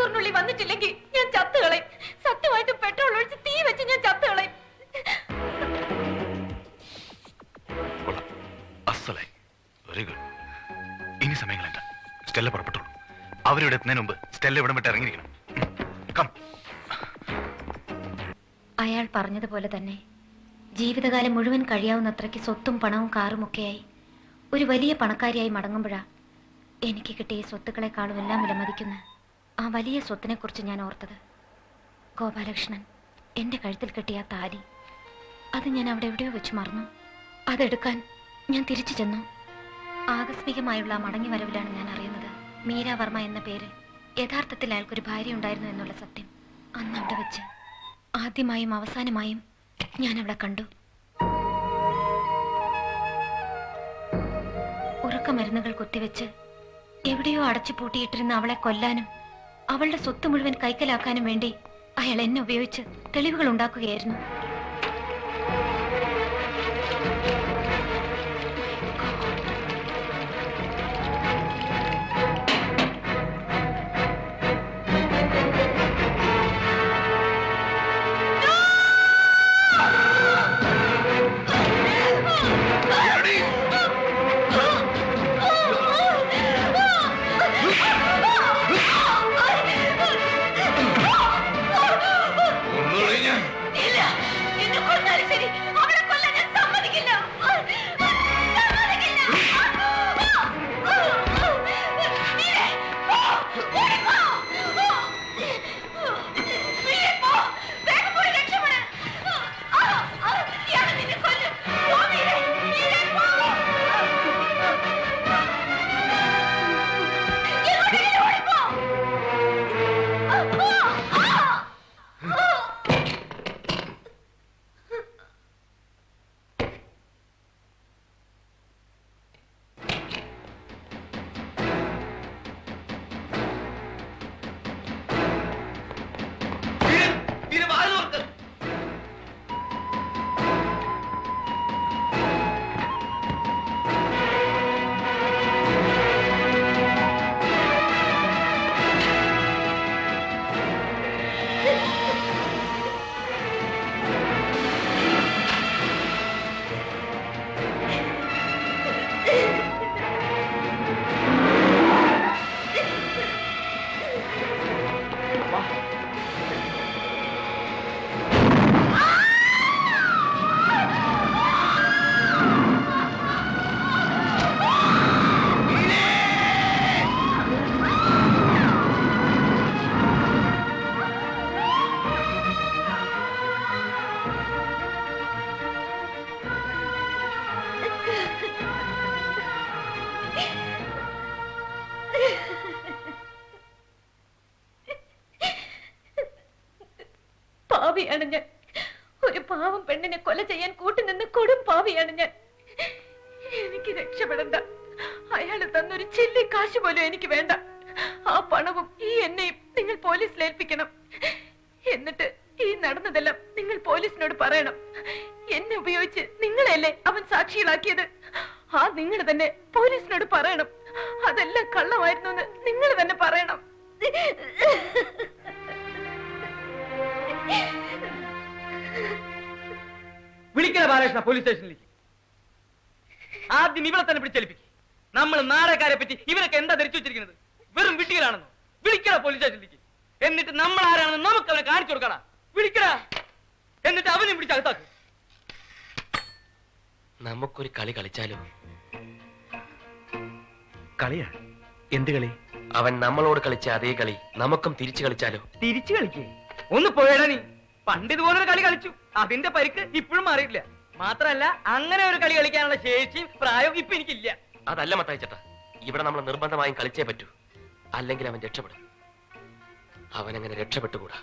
മണിക്കൂറിനുള്ളിൽ വന്നിട്ടില്ലെങ്കിൽ ഞാൻ ചത്തുകളയും സത്യമായിട്ട് പെട്രോൾ ഒഴിച്ച് തീ വെച്ച് ഞാൻ ചത്തുകളയും അസലായി വെരി ഗുഡ്. ഇനി സമയങ്ങളുണ്ട് സ്റ്റെല്ല പുറപ്പെട്ടോളൂ. അവരിവിടെ എത്തുന്നതിന് മുമ്പ് സ്റ്റെല്ല ഇവിടം വിട്ട് ഇറങ്ങിയിരിക്കണം. കം അയാൾ പറഞ്ഞതുപോലെ തന്നെ ജീവിതകാലം മുഴുവൻ കഴിയാവുന്നത്രയ്ക്ക് സ്വത്തും പണവും കാറും ഒക്കെയായി ഒരു വലിയ പണക്കാരിയായി മടങ്ങുമ്പോഴാ എനിക്ക് കിട്ടിയ സ്വത്തുക്കളെക്കാളും എല്ലാം വിലമതിക്കുന്ന ആ വലിയ സ്വത്തിനെ കുറിച്ച് ഞാൻ ഓർത്തത്. ഗോപാലകൃഷ്ണൻ എന്റെ കഴുത്തിൽ കെട്ടിയ താലി. അത് ഞാൻ അവിടെ എവിടെയോ വെച്ച് മറന്നു. അതെടുക്കാൻ ഞാൻ തിരിച്ചു ചെന്നു. ആകസ്മികമായുള്ള മടങ്ങി വരവിലാണ് ഞാൻ അറിയുന്നത്. മീര വർമ്മ എന്ന പേര് യഥാർത്ഥത്തിൽ അയാൾക്കൊരു ഭാര്യ ഉണ്ടായിരുന്നു എന്നുള്ള സത്യം. അന്ന് അവിടെ വെച്ച് ആദ്യമായും അവസാനമായും ഞാൻ അവിടെ കണ്ടു. ഉറക്കമരുന്നുകൾ കുത്തിവെച്ച് എവിടെയോ അടച്ചു പൂട്ടിയിട്ടിരുന്ന അവളെ കൊല്ലാനും അവളുടെ സ്വത്ത് മുഴുവൻ കൈക്കലാക്കാനും വേണ്ടി അയാൾ എന്നെ ഉപയോഗിച്ച് തെളിവുകൾ ഉണ്ടാക്കുകയായിരുന്നു. പാവിയാണ് ഞാൻ. ഒരു പാവം പെണ്ണിനെ കൊല ചെയ്യാൻ കൂട്ടുനിന്ന് കൊടും പാവിയാണ് ഞാൻ. എനിക്ക് രക്ഷപ്പെടണ്ട. അയാൾ തന്നൊരു ചില്ലി കാശ് പോലും എനിക്ക് വേണ്ട. ആ പണവും ഈ എന്നെയും നിങ്ങൾ പോലീസിൽ ഏൽപ്പിക്കണം. എന്നിട്ട് ഈ നടന്നതെല്ലാം നിങ്ങൾ പോലീസിനോട് പറയണം. എന്നെ ഉപയോഗിച്ച് നിങ്ങളെയല്ലേ അവൻ സാക്ഷികളാക്കിയത്? ആ നിങ്ങൾ തന്നെ പോലീസിനോട് പറയണം. അതെല്ലാം കള്ളമായിരുന്നു എന്ന് നിങ്ങൾ തന്നെ പറയണം. വിളിക്കണ ബാലകൃഷ്ണ പോലീസ് സ്റ്റേഷനിലേക്ക്. ആദ്യം ഇവളെ തന്നെ പിടിച്ചേൽപ്പിക്കും. നമ്മൾ നാടകക്കാരെ പറ്റി ഇവരൊക്കെ എന്താ ധരിച്ചു വെച്ചിരിക്കുന്നത്? വെറും വിട്ടികളാണെന്നോ വിളിക്കണ പോലീസ് സ്റ്റേഷനിലേക്ക്. എന്നിട്ട് നമ്മൾ ആരാണെന്ന് നമുക്ക് അവനെ കാണിച്ചു കൊടുക്കണ വിളിക്കണ എന്നിട്ട് അവനും പിടിച്ച് അകത്താക്കും. നമുക്കൊരു കളി കളിച്ചാലോ? കളിയാ? എന്ത് കളി? അവൻ നമ്മളോട് കളിച്ച അതേ കളി. നമുക്കും തിരിച്ചു കളിച്ചാലോ? തിരിച്ചു കളിക്കേ. ഒന്ന് പോയടാ നീ. പണ്ട് ഇതുപോലൊരു കളി കളിച്ചു. അതിന്റെ പരിക്ക് ഇപ്പോഴും മാറിയിട്ടില്ല. മാത്രല്ല അങ്ങനെ ഒരു കളി കളിക്കാനുള്ള ശേഷിയും പ്രായവും ഇപ്പൊ എനിക്കില്ല. അതല്ല മത്തായി ചേട്ടാ. ഇവിടെ നമ്മൾ നിർബന്ധമായും കളിച്ചേ പറ്റൂ. അല്ലെങ്കിൽ അവൻ രക്ഷപ്പെടും. അവൻ അങ്ങനെ രക്ഷപ്പെട്ടുകൂടാ.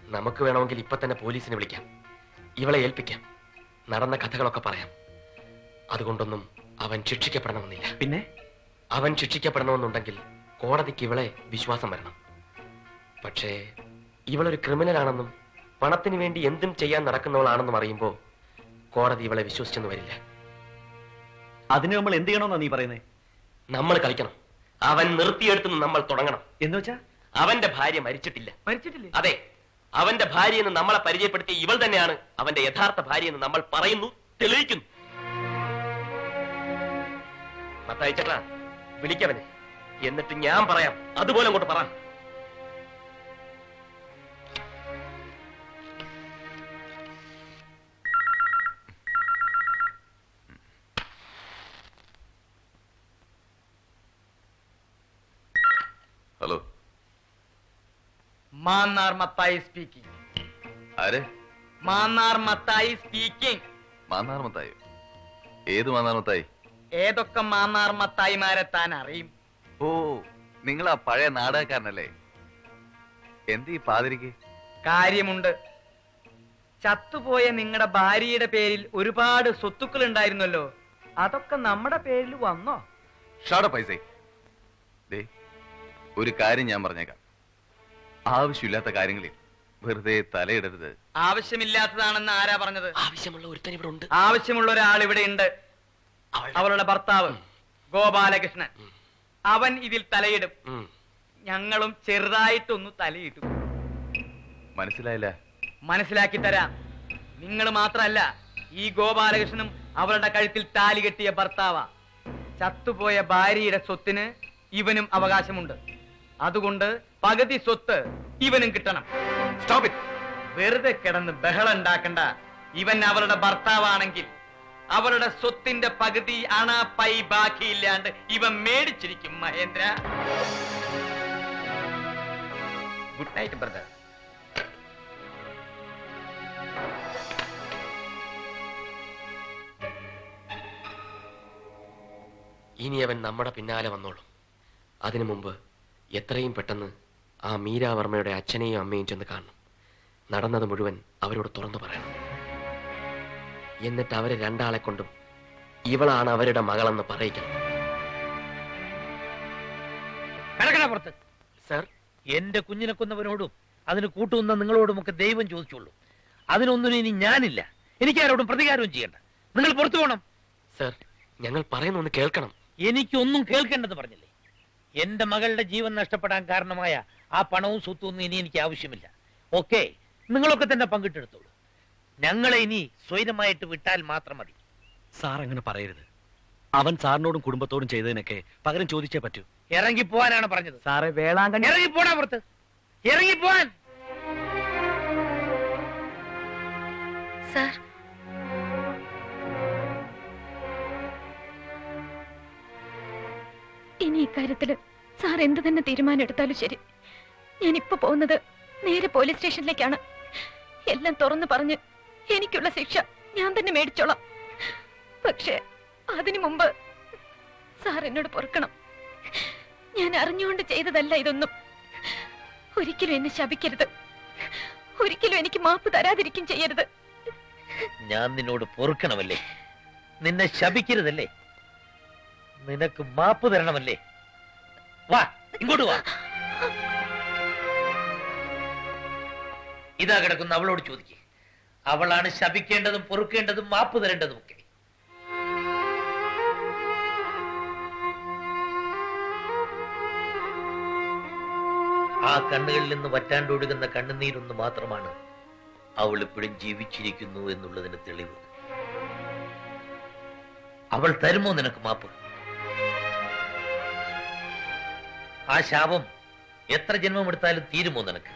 നമുക്ക് വേണമെങ്കിൽ ഇപ്പൊ തന്നെ പോലീസിനെ വിളിക്കാം. ഇവളെ ഏൽപ്പിക്കാം. നടന്ന കഥകളൊക്കെ പറയാം. അതുകൊണ്ടൊന്നും അവൻ ശിക്ഷിക്കപ്പെടണമെന്നില്ല. പിന്നെ? അവൻ ശിക്ഷിക്കപ്പെടണമെന്നുണ്ടെങ്കിൽ കോടതിക്ക് ഇവളെ വിശ്വാസം വരണം. പക്ഷേ ഇവളൊരു ക്രിമിനലാണെന്നും പണത്തിന് വേണ്ടി എന്തും ചെയ്യാൻ നടക്കുന്നവളാണെന്നും അറിയുമ്പോൾ കോടതി ഇവളെ വിശ്വസിച്ചെന്ന് വരില്ല. അതിന് നമ്മൾ എന്ത് ചെയ്യണമെന്നാ നീ പറയുന്നേ? നമ്മൾ കളിക്കണം. അവൻ നിർത്തിയെടുത്ത് നമ്മൾ തുടങ്ങണം. എന്ന് വെച്ചാ? അവന്റെ ഭാര്യ മരിച്ചിട്ടില്ല. മരിച്ചിട്ടില്ലേ? അതെ. അവന്റെ ഭാര്യ എന്ന് നമ്മളെ പരിചയപ്പെടുത്തിയ ഇവൾ തന്നെയാണ് അവന്റെ യഥാർത്ഥ ഭാര്യ എന്ന് നമ്മൾ പറയുന്നു തെളിയിക്കുന്നു. മത്തയച്ചേട്ടാ വിളിക്കവനെ എന്നിട്ട് ഞാൻ പറയാം. അതുപോലെ അങ്ങോട്ട് പറ. ഹലോ മാന്നാർ മത്തായി സ്പീക്കിംഗ് ആരെ? മാന്നാർ മത്തായി സ്പീക്കിംഗ് മാന്നാർ മത്തായി ഏത് മാന്നാർ മത്തായി ഏതൊക്കെ മാന്നാർ മത്തായിമാരെ താൻ അറിയും? ഓ നിങ്ങൾ ആ പഴയ നാടകക്കാരനല്ലേ? എന്ത് പാതിരിക്ക്? കാര്യമുണ്ട്. ചത്തുപോയ നിങ്ങളുടെ ഭാര്യയുടെ പേരിൽ ഒരുപാട് സ്വത്തുക്കൾ ഉണ്ടായിരുന്നല്ലോ അതൊക്കെ നമ്മുടെ പേരിൽ വന്നോ? ഷാട പൈസ ദേ ഒരു കാര്യം ഞാൻ പറഞ്ഞേക്കാം. ആവശ്യമില്ലാത്ത കാര്യങ്ങളിൽ വെറുതെ തലയിടരുത്. ആവശ്യമില്ലാത്തതാണെന്ന് ആരാ പറഞ്ഞത്? ആവശ്യമുള്ള ഒരുത്തൻ ഇവിടെ ഉണ്ട്. ആവശ്യമുള്ള ഒരാൾ ഇവിടെ ഉണ്ട്. അവളുടെ ഭർത്താവ് ഗോപാലകൃഷ്ണൻ. അവൻ ഇതിൽ തലയിടും. ഞങ്ങളും ചെറുതായിട്ടൊന്ന് തലയിട്ടു മനസ്സിലായില്ല? മനസ്സിലാക്കി തരാം. നിങ്ങൾ മാത്രല്ല ഈ ഗോപാലകൃഷ്ണനും അവളുടെ കഴുത്തിൽ താലി കെട്ടിയ ഭർത്താവ. ചത്തുപോയ ഭാര്യയുടെ സ്വത്തിന് ഇവനും അവകാശമുണ്ട്. അതുകൊണ്ട് പകുതി സ്വത്ത് ഇവനും കിട്ടണം. സ്റ്റോപ്പ് ഇറ്റ് വെറുതെ കിടന്ന് ബഹളം ഉണ്ടാക്കണ്ട. ഇവൻ അവളുടെ ഭർത്താവാണെങ്കിൽ അവളുടെ സ്വത്തിന്റെ പകുതി അണ പൈ ബാക്കിയില്ലാണ്ട് ഇവൻ മേടിച്ചിരിക്കും മഹേന്ദ്ര. ഗുഡ് നൈറ്റ് ബ്രദർ ഇനി അവൻ നമ്മുടെ പിന്നാലെ വന്നോളും. അതിനു മുമ്പ് എത്രയും പെട്ടെന്ന് ആ മീരാവർമ്മയുടെ അച്ഛനെയും അമ്മയും ചെന്ന് കാണണം. നടന്നത് മുഴുവൻ അവരോട് തുറന്നു പറയണം. എന്നിട്ട് അവരെ രണ്ടാളെ കൊണ്ടും ഇവളാണ് അവരുടെ മകളെന്ന് പറയിക്കണം. പുറത്ത്. സർ? എന്റെ കുഞ്ഞിനെ കൊന്നവരോടും അതിന് കൂട്ടുന്ന നിങ്ങളോടുമൊക്കെ ദൈവം ചോദിച്ചുള്ളൂ. അതിനൊന്നും ഇനി ഞാനില്ല. എനിക്ക് ആരോടും പ്രതികാരവും ചെയ്യണ്ട. നിങ്ങൾ പുറത്തു പോകണം സർ ഞങ്ങൾ പറയുന്നൊന്ന് കേൾക്കണം. എനിക്കൊന്നും കേൾക്കേണ്ടെന്ന് പറഞ്ഞില്ലേ? എന്റെ മകളുടെ ജീവൻ നഷ്ടപ്പെടാൻ കാരണമായ ആ പണവും സ്വത്തും ഇനി എനിക്ക് ആവശ്യമില്ല. ഓക്കെ നിങ്ങളൊക്കെ തന്നെ പങ്കിട്ടെടുത്തോളൂ. ഞങ്ങളെ ഇനി സ്വൈരമായിട്ട് വിട്ടാൽ മാത്രം മതി. സാർ അങ്ങനെ പറയരുത്. അവൻ സാറിനോടും കുടുംബത്തോടും ചെയ്തതിനൊക്കെ പകരം ചോദിച്ചേ പറ്റൂ. ഇറങ്ങി പോവാനാണ് പറഞ്ഞത്. സാറേ വേളാങ്കണ്ണി ഇറങ്ങി പോടാ പുറത്ത്. ഇറങ്ങി പോവാൻ സാർ ഇനി ഇക്കാര്യത്തിൽ സാർ എന്ത് തന്നെ തീരുമാനം എടുത്താലും ശരി. ഞാൻ ഇപ്പൊ പോകുന്നത് നേരെ പോലീസ് സ്റ്റേഷനിലേക്കാണ്. എല്ലാം തുറന്നു പറഞ്ഞ് എനിക്കുള്ള ശിക്ഷ ഞാൻ തന്നെ മേടിച്ചോളാം. പക്ഷേ അതിനു മുമ്പ് സാർ എന്നോട് പൊറുക്കണം. ഞാൻ അറിഞ്ഞുകൊണ്ട് ചെയ്തതല്ല ഇതൊന്നും. ഒരിക്കലും എന്നെ ശപിക്കരുത്. ഒരിക്കലും എനിക്ക് മാപ്പ് തരാതിരിക്കും ചെയ്യരുത്. ഞാൻ നിന്നോട് പൊറുക്കണമല്ലേ? നിന്നെ ശപിക്കരുതല്ലേ? നിനക്ക് മാപ്പ് തരണമല്ലേ? വാ ഇങ്ങോട്ട് വാ. ഇതാ കിടക്കുന്ന അവളോട് ചോദിക്കേ. അവളാണ് ശപിക്കേണ്ടതും പൊറുക്കേണ്ടതും മാപ്പ് തരേണ്ടതും ഒക്കെ. ആ കണ്ണുകളിൽ നിന്ന് വറ്റാണ്ടൊഴുകുന്ന കണ്ണുനീരൊന്ന് മാത്രമാണ് അവൾ ഇപ്പോഴും ജീവിച്ചിരിക്കുന്നു എന്നുള്ളതിന് തെളിവ്. അവൾ തരുമോ നിനക്ക് മാപ്പ്? ആ ശാപം എത്ര ജന്മം എടുത്താലും തീരുമോ നിനക്ക്?